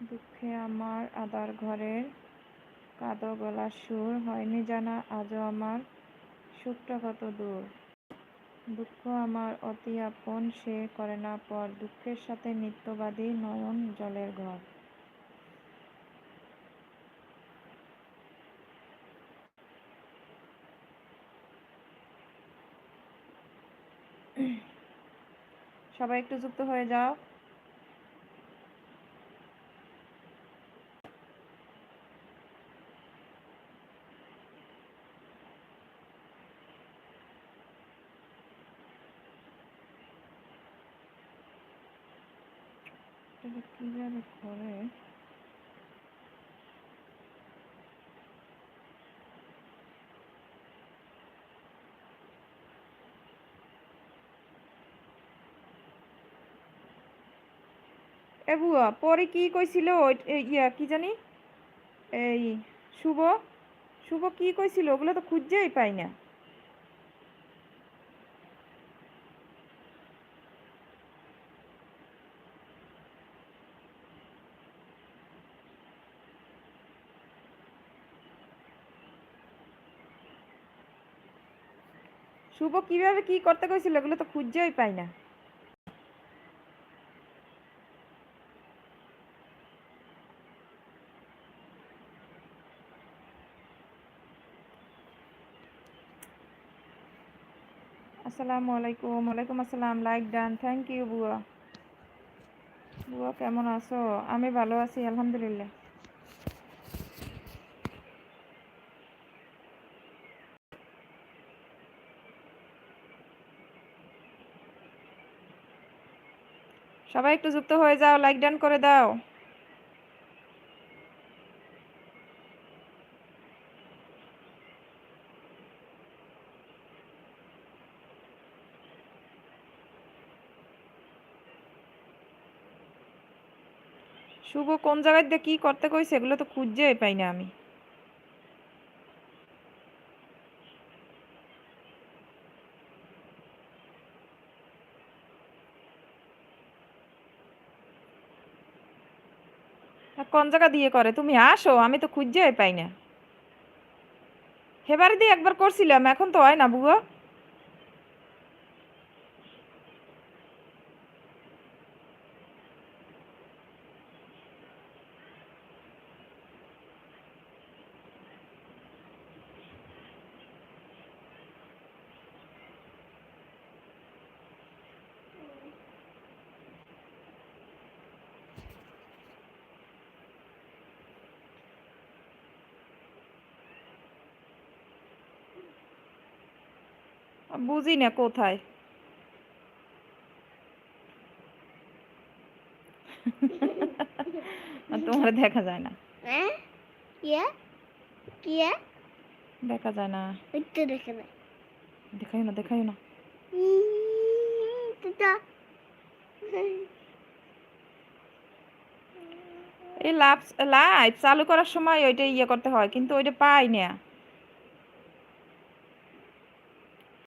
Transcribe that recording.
দুঃখে আমার আদার ঘরের কাদো গলার সুর হয়নি জানা, আজও আমার সুখটা কত দূর। দুঃখ আমার অতি আপন, সে করে না পর দুঃখের সাথে নিত্যবাদী নয়ন জলের ঘর। সবাই একটু যুক্ত হয়ে যাও। এটা কীভাবে করে? এ বুয়া, পরে কি কইছিল ইয়া, কি জানি? এই, শুভ শুভ কি কইছিল? ওগুলো তো খুঁজেই পাই না। শুভ কীভাবে কি করতে কইছিল ওগুলো তো খুঁজেই পাই না। আসসালামু আলাইকুম, ওয়ালাইকুম আসসালাম, লাইক ডান থ্যাংক ইউ বুয়া। বুয়া, কেমন আছো? আমি ভালো আছি, আলহামদুলিল্লাহ। সবাই একটু যুক্ত হয়ে যাও লাইক ডান করে দাও। শুভ কোন জায়গায় দিয়ে কি করতে কইছে এগুলো তো খুঁজেই পাই না আমি। কোন জায়গা দিয়ে করে? তুমি আসো, আমি তো খুঁজে পাই না। হেবারে দিয়ে একবার করছিলাম, এখন তো হয় না বুয়া বুঝি না কোথায় তোমার দেখা যায় না। হ্যাঁ? দেখা যায় না। দেখাই না। দেখাই না এই লাভ লাইভ চালু করার সময় ওইটা ইয়ে করতে হয় কিন্তু ওইটা পাই না।